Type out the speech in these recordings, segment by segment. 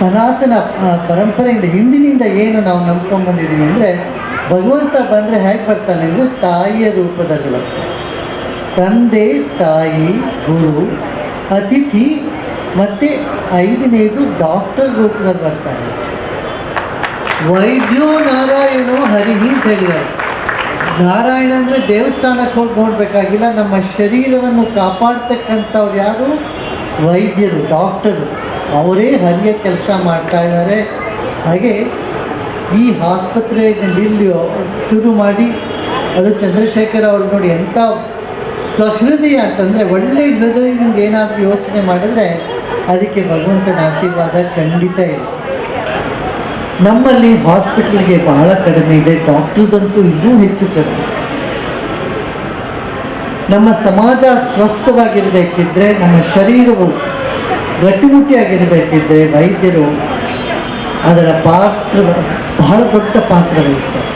ಸನಾತನ ಪರಂಪರೆಯಿಂದ ಹಿಂದಿನಿಂದ ಏನು ನಾವು ನಂಬ್ಕೊಂಡ್ಬಂದಿದ್ದೀವಿ ಅಂದರೆ ಭಗವಂತ ಬಂದರೆ ಹೇಗೆ ಬರ್ತಾನೆ ಅಂದರೆ ತಾಯಿಯ ರೂಪದಲ್ಲಿ ಬರ್ತಾನೆ. ತಂದೆ, ತಾಯಿ, ಗುರು, ಅತಿಥಿ, ಮತ್ತು ಐದನೇದು ಡಾಕ್ಟರ್ ರೂಪದಲ್ಲಿ ಬರ್ತಾನೆ. ವೈದ್ಯೋ ನಾರಾಯಣೋ ಹರಿಹಿ ಅಂತ ಹೇಳಿದ್ದಾರೆ ನಾರಾಯಣ ಅಂದರೆ ದೇವಸ್ಥಾನಕ್ಕೆ ಹೋಗಿ ನೋಡಬೇಕಾಗಿಲ್ಲ, ನಮ್ಮ ಶರೀರವನ್ನು ಕಾಪಾಡ್ತಕ್ಕಂಥವ್ರು ಯಾರು? ವೈದ್ಯರು ಡಾಕ್ಟರು ಅವರೇ ಹರಿಯ ಕೆಲಸ ಮಾಡ್ತಾ ಇದ್ದಾರೆ. ಹಾಗೆ ಈ ಆಸ್ಪತ್ರೆಯಲ್ಲಿ ಶುರು ಮಾಡಿ, ಅದು ಚಂದ್ರಶೇಖರ್ ಅವ್ರು ನೋಡಿ ಎಂಥ ಸಹೃದಯ ಅಂತಂದರೆ ಒಳ್ಳೆ ಹೃದಯದಿಂದ ಏನಾದರೂ ಯೋಚನೆ ಮಾಡಿದ್ರೆ ಅದಕ್ಕೆ ಭಗವಂತನ ಆಶೀರ್ವಾದ ಖಂಡಿತ ಇದೆ. ನಮ್ಮಲ್ಲಿ ಹಾಸ್ಪಿಟ್ಲಿಗೆ ಬಹಳ ಕಡಿಮೆ ಇದೆ, ಡಾಕ್ಟ್ರದಂತೂ ಇನ್ನೂ ಹೆಚ್ಚು ಕಡಿಮೆ. ನಮ್ಮ ಸಮಾಜ ಸ್ವಸ್ಥವಾಗಿರಬೇಕಿದ್ರೆ ನಮ್ಮ ಶರೀರವು ಗಟ್ಟಿಮುಟ್ಟಿಯಾಗಿರಬೇಕಿದ್ರೆ ವೈದ್ಯರು ಅದರ ಪಾತ್ರ, ಬಹಳ ದೊಡ್ಡ ಪಾತ್ರ ವಹಿಸ್ತಾರೆ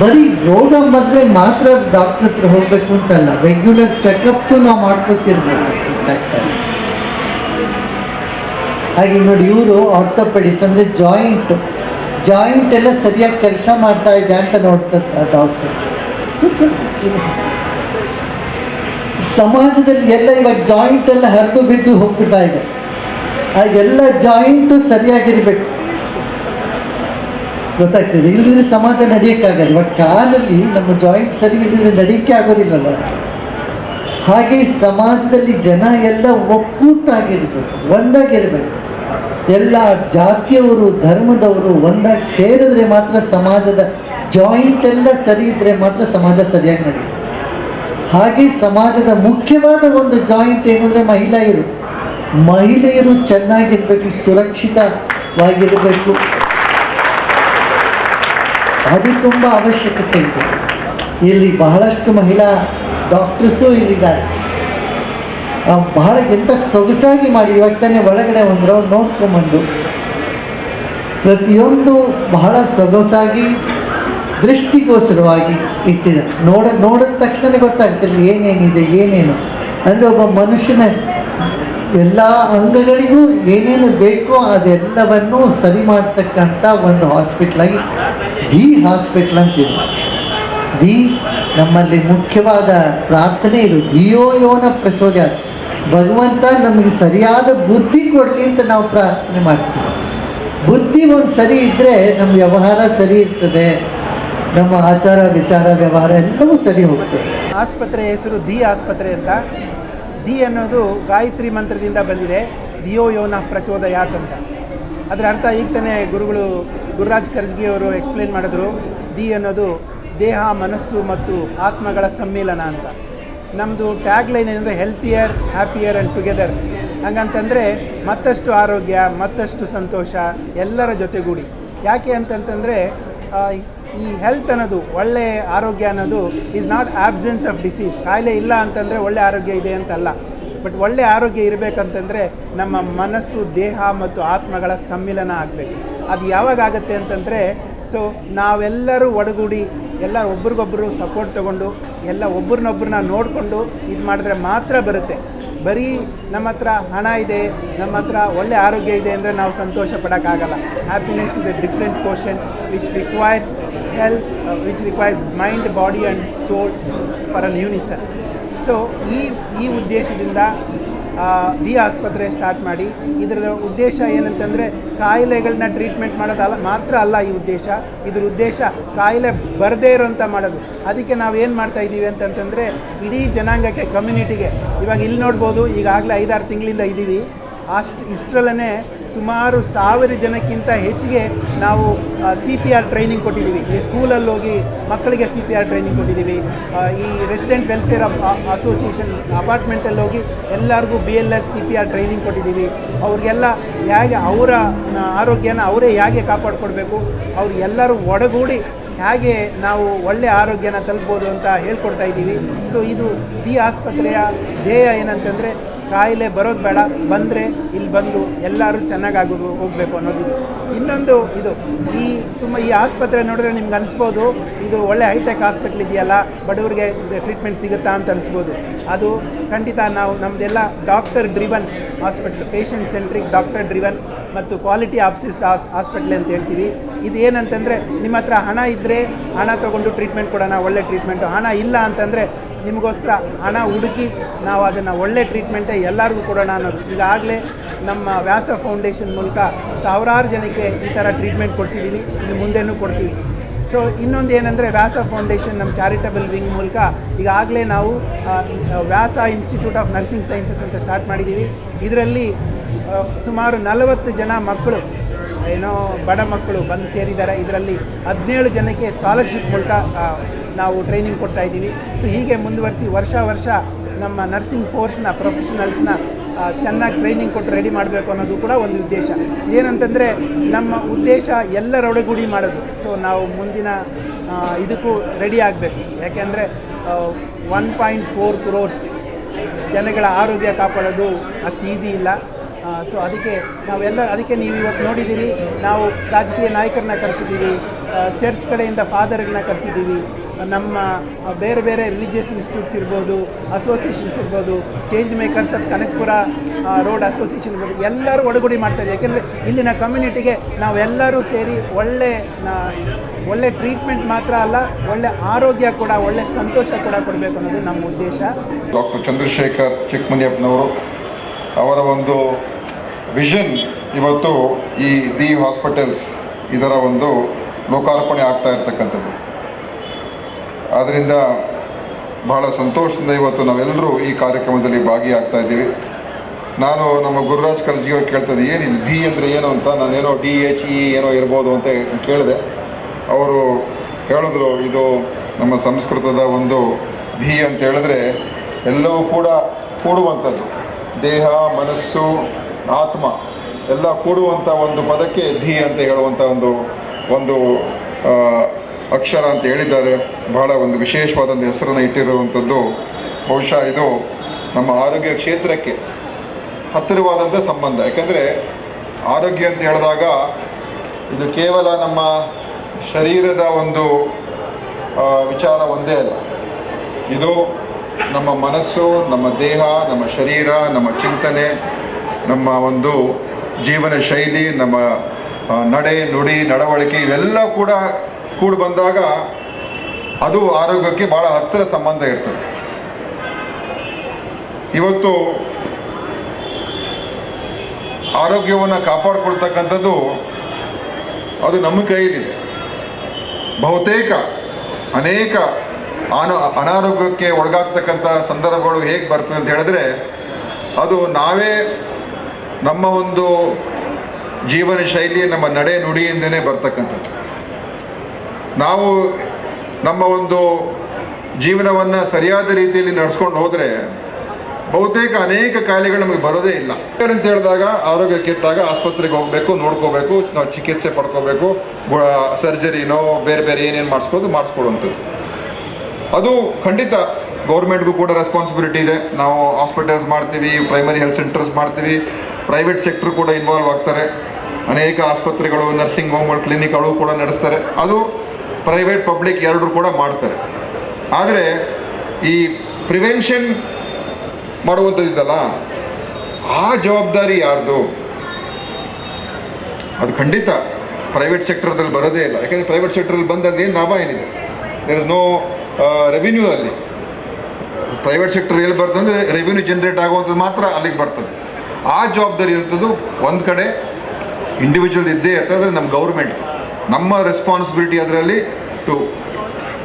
ಬರೀ ರೋಗ ಬಂದರೆ ಮಾತ್ರ ಡಾಕ್ಟರ್ ಹತ್ರ ಹೋಗ್ಬೇಕು ಅಂತಲ್ಲ ರೆಗ್ಯುಲರ್ ಚೆಕಪ್ಸು ನಾವು ಮಾಡ್ಕೊತಿರ್ಬೇಕು ಹಾಗೆ ನೋಡಿ ಇವರು ಆರ್ಥೋಪೆಡಿಸ್ ಅಂದರೆ ಜಾಯಿಂಟ್ ಜಾಯಿಂಟ್ ಎಲ್ಲ ಸರಿಯಾಗಿ ಕೆಲಸ ಮಾಡ್ತಾ ಇದೆ ಅಂತ ನೋಡ್ತಾರೆ ಡಾಕ್ಟರ್ ಸಮಾಜದಲ್ಲಿ ಎಲ್ಲ ಇವಾಗ ಜಾಯಿಂಟ್ ಎಲ್ಲ ಹರಿದು ಬಿದ್ದು ಹೋಗ್ಬಿಡ್ತಾ ಇದೆ. ಆ ಎಲ್ಲ ಜಾಯಿಂಟು ಸರಿಯಾಗಿರ್ಬೇಕು. ಗೊತ್ತಾಗ್ತದೆ? ಇಲ್ಲದಿದ್ರೆ ಸಮಾಜ ನಡೆಯೋಕ್ಕಾಗಲ್ಲ. ಇವಾಗ ಕಾಲಲ್ಲಿ ನಮ್ಮ ಜಾಯಿಂಟ್ ಸರಿ ಇಲ್ಲದಿದ್ರೆ ನಡೆಯೋಕ್ಕೆ ಆಗೋದಿಲ್ಲಲ್ಲ. ಹಾಗೆ ಸಮಾಜದಲ್ಲಿ ಜನ ಎಲ್ಲ ಒಕ್ಕೂಟಾಗಿರ್ಬೇಕು, ಒಂದಾಗಿರ್ಬೇಕು. ಎಲ್ಲ ಜಾತಿಯವರು, ಧರ್ಮದವರು ಒಂದಾಗಿ ಸೇರಿದ್ರೆ ಮಾತ್ರ ಸಮಾಜದ ಜಾಯಿಂಟ್ ಎಲ್ಲ ಸರಿ ಇದ್ರೆ ಮಾತ್ರ ಸಮಾಜ ಸರಿಯಾಗಿ ನಡೆಯುತ್ತೆ. ಹಾಗೆ ಸಮಾಜದ ಮುಖ್ಯವಾದ ಒಂದು ಜಾಯಿಂಟ್ ಏನಂದ್ರೆ ಮಹಿಳೆಯರು. ಮಹಿಳೆಯರು ಚೆನ್ನಾಗಿರ್ಬೇಕು, ಸುರಕ್ಷಿತವಾಗಿರಬೇಕು. ಅದು ತುಂಬ ಅವಶ್ಯಕತೆ ಇದೆ. ಇಲ್ಲಿ ಬಹಳಷ್ಟು ಮಹಿಳಾ ಡಾಕ್ಟರ್ಸು ಇಲ್ಲಿದ್ದಾರೆ. ಬಹಳ ಎಂಥ ಸೊಗಸಾಗಿ ಮಾಡಿ, ಇವಾಗ ತಾನೇ ಒಳಗಡೆ ಒಂದು ರೌಂಡ್ ನೋಡ್ಕೊಂಬಂದು. ಪ್ರತಿಯೊಂದು ಬಹಳ ಸೊಗಸಾಗಿ ದೃಷ್ಟಿಗೋಚರವಾಗಿ ಇಟ್ಟಿದ. ನೋಡ, ನೋಡಿದ ತಕ್ಷಣ ಗೊತ್ತಾಗ್ತಿಲ್ಲ ಏನೇನಿದೆ ಏನೇನು. ಅಂದರೆ ಒಬ್ಬ ಮನುಷ್ಯನ ಎಲ್ಲ ಅಂಗಗಳಿಗೂ ಏನೇನು ಬೇಕೋ ಅದೆಲ್ಲವನ್ನು ಸರಿ ಮಾಡ್ತಕ್ಕಂಥ ಒಂದು ಹಾಸ್ಪಿಟ್ಲಾಗಿ ದಿ ಹಾಸ್ಪಿಟ್ಲ್ ಅಂತಿದೆ. ದಿ ನಮ್ಮಲ್ಲಿ ಮುಖ್ಯವಾದ ಪ್ರಾರ್ಥನೆ ಇದು. ಧಿಯೋ ಯೋನ ಪ್ರಚೋದಯ. ಭಗವಂತ ನಮಗೆ ಸರಿಯಾದ ಬುದ್ಧಿ ಕೊಡಲಿ ಅಂತ ನಾವು ಪ್ರಾರ್ಥನೆ ಮಾಡ್ತೀವಿ. ಬುದ್ಧಿ ಒಂದು ಸರಿ ಇದ್ದರೆ ನಮ್ಮ ವ್ಯವಹಾರ ಸರಿ ಇರ್ತದೆ. ನಮ್ಮ ಆಚಾರ, ವಿಚಾರ, ವ್ಯವಹಾರ ಎಲ್ಲವೂ ಸರಿ ಹೋಗ್ತದೆ ಆಸ್ಪತ್ರೆಯ ಹೆಸರು ದಿ ಆಸ್ಪತ್ರೆ ಅಂತ. ದಿ ಅನ್ನೋದು ಗಾಯತ್ರಿ ಮಂತ್ರದಿಂದ ಬಂದಿದೆ. ದಿಯೋ ಯೋನ ಪ್ರಚೋದಯಾತ್ ಅಂತ. ಅದರ ಅರ್ಥ ಈಗ ತಾನೇ ಗುರುಗಳು ಗುರುರಾಜ್ ಖರ್ಜ್ಗಿ ಅವರು ಎಕ್ಸ್ಪ್ಲೇನ್ ಮಾಡಿದ್ರು. ದಿ ಅನ್ನೋದು ದೇಹ, ಮನಸ್ಸು ಮತ್ತು ಆತ್ಮಗಳ ಸಮ್ಮಿಲನ ಅಂತ. ನಮ್ಮದು ಟ್ಯಾಗ್ ಲೈನ್ ಏನಂದರೆ ಹೆಲ್ತಿಯರ್ ಹ್ಯಾಪಿಯರ್ ಆ್ಯಂಡ್ ಟುಗೆದರ್ ಹಂಗಂತಂದರೆ ಮತ್ತಷ್ಟು ಆರೋಗ್ಯ, ಮತ್ತಷ್ಟು ಸಂತೋಷ ಎಲ್ಲರ ಜೊತೆಗೂಡಿ. ಯಾಕೆ ಅಂತಂತಂದರೆ ಈ ಹೆಲ್ತ್ ಅನ್ನೋದು, ಒಳ್ಳೆ ಆರೋಗ್ಯ ಅನ್ನೋದು is not absence of disease ಕಾಯಿಲೆ ಇಲ್ಲ ಅಂತಂದರೆ ಒಳ್ಳೆ ಆರೋಗ್ಯ ಇದೆ ಅಂತಲ್ಲ. ಬಟ್ ಒಳ್ಳೆ ಆರೋಗ್ಯ ಇರಬೇಕಂತಂದರೆ ನಮ್ಮ ಮನಸ್ಸು, ದೇಹ ಮತ್ತು ಆತ್ಮಗಳ ಸಮ್ಮಿಲನ ಆಗಬೇಕು. ಅದು ಯಾವಾಗ ಆಗುತ್ತೆ ಅಂತಂದರೆ ಸೊ ನಾವೆಲ್ಲರೂ ಒಡಗೂಡಿ, ಎಲ್ಲ ಒಬ್ರಿಗೊಬ್ಬರು ಸಪೋರ್ಟ್ ತಗೊಂಡು, ಎಲ್ಲ ಒಬ್ರನ್ನೊಬ್ರನ್ನ ನೋಡಿಕೊಂಡು ಇದು ಮಾಡಿದ್ರೆ ಮಾತ್ರ ಬರುತ್ತೆ. ಬರೀ ನಮ್ಮ ಹತ್ರ ಹಣ ಇದೆ, ನಮ್ಮ ಹತ್ರ ಒಳ್ಳೆ ಆರೋಗ್ಯ ಇದೆ ಅಂದರೆ ನಾವು ಸಂತೋಷ ಪಡೋಕ್ಕಾಗಲ್ಲ. Happiness is a different portion which requires health which requires mind body and soul for an unison so ಈ ಈ ಉದ್ದೇಶದಿಂದ ದಿ ಆಸ್ಪತ್ರೆ ಸ್ಟಾರ್ಟ್ ಮಾಡಿ ಇದರ ಉದ್ದೇಶ ಏನಂತಂದರೆ ಕಾಯಿಲೆಗಳನ್ನ ಟ್ರೀಟ್ಮೆಂಟ್ ಮಾಡೋದಲ್ಲ ಮಾತ್ರ ಅಲ್ಲ ಈ ಉದ್ದೇಶ. ಇದ್ರ ಉದ್ದೇಶ ಕಾಯಿಲೆ ಬರದೇ ಇರೋಂಥ ಮಾಡೋದು. ಅದಕ್ಕೆ ನಾವು ಏನು ಮಾಡ್ತಾ ಇದ್ದೀವಿ ಅಂತಂತಂದರೆ, ಇಡೀ ಜನಾಂಗಕ್ಕೆ ಕಮ್ಯುನಿಟಿಗೆ ಇವಾಗ ಇಲ್ಲಿ ನೋಡ್ಬೋದು, ಈಗಾಗಲೇ ಐದಾರು ತಿಂಗಳಿಂದ ಇದ್ದೀವಿ. ಅಷ್ಟು ಇಷ್ಟರಲ್ಲೇ ಸುಮಾರು ಸಾವಿರ ಜನಕ್ಕಿಂತ ಹೆಚ್ಚಿಗೆ ನಾವು ಸಿ ಪಿ ಆರ್ ಟ್ರೈನಿಂಗ್ ಕೊಟ್ಟಿದ್ದೀವಿ. ಈ ಸ್ಕೂಲಲ್ಲಿ ಹೋಗಿ ಮಕ್ಕಳಿಗೆ ಸಿ ಪಿ ಆರ್ ಟ್ರೈನಿಂಗ್ ಕೊಟ್ಟಿದ್ದೀವಿ. ಈ ರೆಸಿಡೆಂಟ್ ವೆಲ್ಫೇರ್ ಅಸೋಸಿಯೇಷನ್ ಅಪಾರ್ಟ್ಮೆಂಟಲ್ಲಿ ಹೋಗಿ ಎಲ್ಲರಿಗೂ B L S C P R training ಕೊಟ್ಟಿದ್ದೀವಿ. ಅವ್ರಿಗೆಲ್ಲ ಹೇಗೆ ಅವರ ಆರೋಗ್ಯನ ಅವರೇ ಹೇಗೆ ಕಾಪಾಡಿಕೊಡ್ಬೇಕು, ಅವ್ರು ಎಲ್ಲರೂ ಒಡಗೂಡಿ ಹೇಗೆ ನಾವು ಒಳ್ಳೆ ಆರೋಗ್ಯನ ತಲುಪ್ಬೋದು ಅಂತ ಹೇಳ್ಕೊಡ್ತಾ ಇದ್ದೀವಿ. ಸೊ ಇದು ದಿ ಆಸ್ಪತ್ರೆಯ ಧ್ಯೇಯ ಏನಂತಂದರೆ ಕಾಯಿಲೆ ಬರೋದು ಬೇಡ, ಬಂದರೆ ಇಲ್ಲಿ ಬಂದು ಎಲ್ಲರೂ ಚೆನ್ನಾಗಿ ಹೋಗಬೇಕು ಅನ್ನೋದಿದು ಇನ್ನೊಂದು ಇದು, ಈ ತುಂಬ ಈ ಆಸ್ಪತ್ರೆ ನೋಡಿದ್ರೆ ನಿಮ್ಗೆ ಅನಿಸ್ಬೋದು, ಇದು ಒಳ್ಳೆ ಹೈಟೆಕ್ ಹಾಸ್ಪಿಟ್ಲ್ ಇದೆಯಲ್ಲ, ಬಡವರಿಗೆ ಟ್ರೀಟ್ಮೆಂಟ್ ಸಿಗುತ್ತಾ ಅಂತ ಅನಿಸ್ಬೋದು. ಅದು ಖಂಡಿತ ನಾವು ನಮ್ಮದೆಲ್ಲ doctor driven hospital patient centric doctor driven ಮತ್ತು ಕ್ವಾಲಿಟಿ ಆಪ್ಸಿಸ್ಟ್ ಹಾಸ್, ಹಾಸ್ಪಿಟ್ಲ್ ಅಂತ ಹೇಳ್ತೀವಿ. ಇದು ಏನಂತಂದರೆ ನಿಮ್ಮ ಹತ್ರ ಹಣ ಇದ್ದರೆ ಹಣ ತೊಗೊಂಡು ಟ್ರೀಟ್ಮೆಂಟ್ ಕೊಡೋಣ, ಒಳ್ಳೆ ಟ್ರೀಟ್ಮೆಂಟು ಹಣ ಇಲ್ಲ ಅಂತಂದರೆ ನಿಮಗೋಸ್ಕರ ಹಣ ಹುಡುಕಿ ನಾವು ಅದನ್ನು ಒಳ್ಳೆ ಟ್ರೀಟ್ಮೆಂಟೇ ಎಲ್ಲರಿಗೂ ಕೊಡೋಣ ಅನ್ನೋದು. ಈಗಾಗಲೇ ನಮ್ಮ ವ್ಯಾಸ ಫೌಂಡೇಶನ್ ಮೂಲಕ ಸಾವಿರಾರು ಜನಕ್ಕೆ ಈ ಥರ ಟ್ರೀಟ್ಮೆಂಟ್ ಕೊಡಿಸಿದ್ದೀವಿ ಇನ್ನು ಮುಂದೆನೂ ಕೊಡ್ತೀವಿ. ಸೊ ಇನ್ನೊಂದು ಏನಂದರೆ ವ್ಯಾಸ ಫೌಂಡೇಶನ್ ನಮ್ಮ ಚಾರಿಟಬಲ್ ವಿಂಗ್ ಮೂಲಕ ಈಗಾಗಲೇ ನಾವು Vyasa institute of nursing sciences ಅಂತ ಸ್ಟಾರ್ಟ್ ಮಾಡಿದ್ದೀವಿ ಇದರಲ್ಲಿ ಸುಮಾರು ನಲವತ್ತು ಜನ ಮಕ್ಕಳು, ಏನೋ ಬಡ ಮಕ್ಕಳು ಬಂದು ಸೇರಿದ್ದಾರೆ. ಇದರಲ್ಲಿ ಹದಿನೇಳು ಜನಕ್ಕೆ ಸ್ಕಾಲರ್ಶಿಪ್ ಮೂಲಕ ನಾವು ಟ್ರೈನಿಂಗ್ ಕೊಡ್ತಾ ಇದ್ದೀವಿ. ಸೊ, ಹೀಗೆ ಮುಂದುವರಿಸಿ ವರ್ಷ ವರ್ಷ ನಮ್ಮ ನರ್ಸಿಂಗ್ ಫೋರ್ಸ್ನ, ಪ್ರೊಫೆಷನಲ್ಸ್ನ ಚೆನ್ನಾಗಿ ಟ್ರೈನಿಂಗ್ ಕೊಟ್ಟು ರೆಡಿ ಮಾಡಬೇಕು ಅನ್ನೋದು ಕೂಡ ಒಂದು ಉದ್ದೇಶ. ಏನಂತಂದರೆ ನಮ್ಮ ಉದ್ದೇಶ ಎಲ್ಲರೊಡಗೂಡಿ ಮಾಡೋದು. ಸೊ ನಾವು ಮುಂದಿನ ಇದಕ್ಕೂ ರೆಡಿ ಆಗಬೇಕು. ಯಾಕೆಂದರೆ ಒನ್ ಪಾಯಿಂಟ್ ಫೋರ್ ಕ್ರೋರ್ಸ್ ಜನಗಳ ಆರೋಗ್ಯ ಕಾಪಾಡೋದು ಅಷ್ಟು ಈಸಿ ಇಲ್ಲ. ಸೊ ಅದಕ್ಕೆ ನಾವೆಲ್ಲ, ಅದಕ್ಕೆ ನೀವು ಇವತ್ತು ನೋಡಿದ್ದೀರಿ, ನಾವು ರಾಜಕೀಯ ನಾಯಕರನ್ನ ಕರೆಸಿದ್ದೀವಿ ಚರ್ಚ್ ಕಡೆಯಿಂದ ಫಾದರ್ಗಳನ್ನ ಕರೆಸಿದ್ದೀವಿ ನಮ್ಮ ಬೇರೆ ಬೇರೆ ರಿಲಿಜಿಯಸ್ ಇನ್ಸ್ಟಿಟ್ಯೂಟ್ಸ್ ಇರ್ಬೋದು ಅಸೋಸಿಯೇಷನ್ಸ್ ಇರ್ಬೋದು change makers of Kanakapura road association ಇರ್ಬೋದು, ಎಲ್ಲರೂ ಒಡಗೂಡಿ ಮಾಡ್ತಾರೆ ಯಾಕೆಂದರೆ ಇಲ್ಲಿನ ಕಮ್ಯುನಿಟಿಗೆ ನಾವೆಲ್ಲರೂ ಸೇರಿ ಒಳ್ಳೆ ಒಳ್ಳೆ ಟ್ರೀಟ್ಮೆಂಟ್ ಮಾತ್ರ ಅಲ್ಲ, ಒಳ್ಳೆ ಆರೋಗ್ಯ ಕೂಡ, ಒಳ್ಳೆ ಸಂತೋಷ ಕೂಡ ಕೊಡಬೇಕು ಅನ್ನೋದು ನಮ್ಮ ಉದ್ದೇಶ. ಡಾಕ್ಟರ್ ಚಂದ್ರಶೇಖರ್ ಚಿಕ್ಕಮನಿಯಪ್ಪನವರು ಅವರ ಒಂದು ವಿಷನ್ ಇವತ್ತು ಈ ದಿ ಹಾಸ್ಪಿಟಲ್ಸ್ ಇದರ ಒಂದು ಲೋಕಾರ್ಪಣೆ ಆಗ್ತಾ ಇರ್ತಕ್ಕಂಥದ್ದು. ಆದ್ದರಿಂದ ಬಹಳ ಸಂತೋಷದಿಂದ ಇವತ್ತು ನಾವೆಲ್ಲರೂ ಈ ಕಾರ್ಯಕ್ರಮದಲ್ಲಿ ಭಾಗಿಯಾಗ್ತಾ ಇದ್ದೀವಿ. ನಾನು ನಮ್ಮ ಗುರುರಾಜ್ ಕರ್ಜಿ ಅವ್ರು ಕೇಳ್ತದೆ ಏನಿದೆ? ಧಿ ಅಂದರೆ ಏನು ಅಂತ? ನಾನೇನೋ ಡಿ, ಎಚ್, ಇ, ಏನೋ ಇರ್ಬೋದು ಅಂತ ಕೇಳಿದೆ. ಅವರು ಹೇಳಿದ್ರು, ಇದು ನಮ್ಮ ಸಂಸ್ಕೃತದ ಒಂದು ಧಿ ಅಂತ ಹೇಳಿದ್ರೆ ಎಲ್ಲವೂ ಕೂಡ ಕೂಡುವಂಥದ್ದು. ದೇಹ, ಮನಸ್ಸು, ಆತ್ಮ ಎಲ್ಲ ಕೂಡುವಂಥ ಒಂದು ಪದಕ್ಕೆ ಧಿ ಅಂತ ಹೇಳುವಂಥ ಒಂದು ಒಂದು ಅಕ್ಷರ ಅಂತ ಹೇಳಿದ್ದಾರೆ. ಬಹಳ ಒಂದು ವಿಶೇಷವಾದಂಥ ಹೆಸರನ್ನು ಇಟ್ಟಿರುವಂಥದ್ದು. ಬಹುಶಃ ಇದು ನಮ್ಮ ಆರೋಗ್ಯ ಕ್ಷೇತ್ರಕ್ಕೆ ಹತ್ತಿರವಾದಂಥ ಸಂಬಂಧ. ಯಾಕೆಂದರೆ ಆರೋಗ್ಯ ಅಂತ ಹೇಳಿದಾಗ ಇದು ಕೇವಲ ನಮ್ಮ ಶರೀರದ ಒಂದು ವಿಚಾರ ಒಂದೇ ಅಲ್ಲ. ಇದು ನಮ್ಮ ಮನಸ್ಸು, ನಮ್ಮ ದೇಹ, ನಮ್ಮ ಶರೀರ, ನಮ್ಮ ಚಿಂತನೆ, ನಮ್ಮ ಒಂದು ಜೀವನ ಶೈಲಿ, ನಮ್ಮ ನಡೆ, ನುಡಿ, ನಡವಳಿಕೆ, ಇವೆಲ್ಲ ಕೂಡ ಕೂಡಿ ಬಂದಾಗ ಅದು ಆರೋಗ್ಯಕ್ಕೆ ಭಾಳ ಹತ್ತಿರ ಸಂಬಂಧ ಇರ್ತದೆ. ಇವತ್ತು ಆರೋಗ್ಯವನ್ನು ಕಾಪಾಡಿಕೊಳ್ತಕ್ಕಂಥದ್ದು ಅದು ನಮ್ಮ ಕೈಯಲ್ಲಿದೆ. ಬಹುತೇಕ ಅನೇಕ ಅನ ಅನಾರೋಗ್ಯಕ್ಕೆ ಒಳಗಾಗ್ತಕ್ಕಂಥ ಸಂದರ್ಭಗಳು ಹೇಗೆ ಬರ್ತದೆ ಅಂತ ಹೇಳಿದ್ರೆ ಅದು ನಾವೇ ನಮ್ಮ ಒಂದು ಜೀವನ ಶೈಲಿ ನಮ್ಮ ನಡೆ ನುಡಿಯಿಂದನೇ ಬರ್ತಕ್ಕಂಥದ್ದು. ನಾವು ನಮ್ಮ ಒಂದು ಜೀವನವನ್ನು ಸರಿಯಾದ ರೀತಿಯಲ್ಲಿ ನಡೆಸ್ಕೊಂಡು ಹೋದರೆ ಬಹುತೇಕ ಅನೇಕ ಕಾಯಿಲೆಗಳು ನಮಗೆ ಬರೋದೇ ಇಲ್ಲ. ಅಂತ ಹೇಳಿದಾಗ ಆರೋಗ್ಯ ಕೆಟ್ಟಾಗ ಆಸ್ಪತ್ರೆಗೆ ಹೋಗಬೇಕು, ನೋಡ್ಕೋಬೇಕು, ನಾವು ಚಿಕಿತ್ಸೆ ಪಡ್ಕೋಬೇಕು ಸರ್ಜರಿನೋ ಬೇರೆ ಬೇರೆ ಏನೇನು ಮಾಡಿಸ್ಬೋದು ಮಾಡಿಸ್ಕೊಡುವಂಥದ್ದು. ಅದು ಖಂಡಿತ ಗೌರ್ಮೆಂಟ್ಗೂ ಕೂಡ ರೆಸ್ಪಾನ್ಸಿಬಿಲಿಟಿ ಇದೆ. ನಾವು ಹಾಸ್ಪಿಟಲ್ಸ್ ಮಾಡ್ತೀವಿ ಪ್ರೈಮರಿ ಹೆಲ್ತ್ ಸೆಂಟರ್ಸ್ ಮಾಡ್ತೀವಿ ಪ್ರೈವೇಟ್ ಸೆಕ್ಟರ್ ಕೂಡ ಇನ್ವಾಲ್ವ್ ಆಗ್ತಾರೆ. ಅನೇಕ ಆಸ್ಪತ್ರೆಗಳು ನರ್ಸಿಂಗ್ ಹೋಮ್ಗಳು ಕ್ಲಿನಿಕ್ಗಳು ಕೂಡ ನಡೆಸ್ತಾರೆ. ಅದು ಪ್ರೈವೇಟ್ ಪಬ್ಲಿಕ್ ಎರಡೂ ಕೂಡ ಮಾಡ್ತಾರೆ. ಆದರೆ ಈ ಪ್ರಿವೆನ್ಷನ್ ಮಾಡುವಂಥದ್ದಿದ್ದಲ್ಲ ಆ ಜವಾಬ್ದಾರಿ ಯಾರ್ದು? ಅದು ಖಂಡಿತ ಪ್ರೈವೇಟ್ ಸೆಕ್ಟರ್ದಲ್ಲಿ ಬರೋದೇ ಇಲ್ಲ. ಯಾಕಂದರೆ ಪ್ರೈವೇಟ್ ಸೆಕ್ಟರಲ್ಲಿ ಬಂದಲ್ಲಿ ಏನು ಲಾಭ ಏನಿದೆ? ದೇರ್ ನೋ ರೆವಿನ್ಯೂ ಅಲ್ಲಿ. ಪ್ರೈವೇಟ್ ಸೆಕ್ಟರ್ ಎಲ್ಲಿ ಬರ್ತದೆ ರೆವಿನ್ಯೂ ಜನ್ರೇಟ್ ಆಗುವಂಥದ್ದು ಮಾತ್ರ ಅಲ್ಲಿಗೆ ಬರ್ತದೆ. ಆ ಜವಾಬ್ದಾರಿ ಇರ್ತದ್ದು ಒಂದು ಕಡೆ ಇಂಡಿವಿಜುವಲ್ ಇದ್ದೇ ಇರ್ತದೆ ನಮ್ಮ ಗೌರ್ಮೆಂಟ್ ನಮ್ಮ ರೆಸ್ಪಾನ್ಸಿಬಿಲಿಟಿ ಅದರಲ್ಲಿ to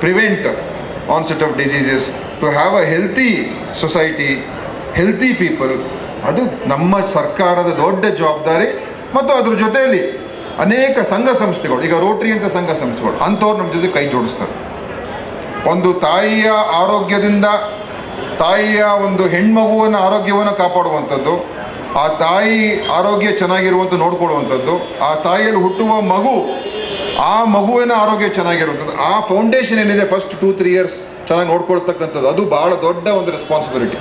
prevent onset of diseases to have a healthy society healthy people ಅದು ನಮ್ಮ ಸರ್ಕಾರದ ದೊಡ್ಡ ಜವಾಬ್ದಾರಿ ಮತ್ತು ಅದ್ರ ಜೊತೆಯಲ್ಲಿ ಅನೇಕ ಸಂಘ ಸಂಸ್ಥೆಗಳು, ಈಗ ರೋಟ್ರಿ ಅಂತ ಸಂಘ ಸಂಸ್ಥೆಗಳು, ಅಂಥವ್ರು ನಮ್ಮ ಜೊತೆ ಕೈ ಜೋಡಿಸ್ತಾರೆ. ಒಂದು ತಾಯಿಯ ಆರೋಗ್ಯದಿಂದ ತಾಯಿಯ ಒಂದು ಹೆಣ್ಮಗುವಿನ ಆರೋಗ್ಯವನ್ನು ಕಾಪಾಡುವಂಥದ್ದು, ಆ ತಾಯಿ ಆರೋಗ್ಯ ಚೆನ್ನಾಗಿರುವಂಥ ನೋಡ್ಕೊಳ್ಳುವಂಥದ್ದು, ಆ ತಾಯಿಯಲ್ಲಿ ಹುಟ್ಟುವ ಮಗು ಆ ಮಗುವಿನ ಆರೋಗ್ಯ ಚೆನ್ನಾಗಿರುವಂಥದ್ದು. ಆ ಫೌಂಡೇಶನ್ ಏನಿದೆ ಫಸ್ಟ್ ಟೂ ತ್ರೀ ಇಯರ್ಸ್ ಚೆನ್ನಾಗಿ ನೋಡ್ಕೊಳ್ತಕ್ಕಂಥದ್ದು. ಅದು ಭಾಳ ದೊಡ್ಡ ಒಂದು ರೆಸ್ಪಾನ್ಸಿಬಿಲಿಟಿ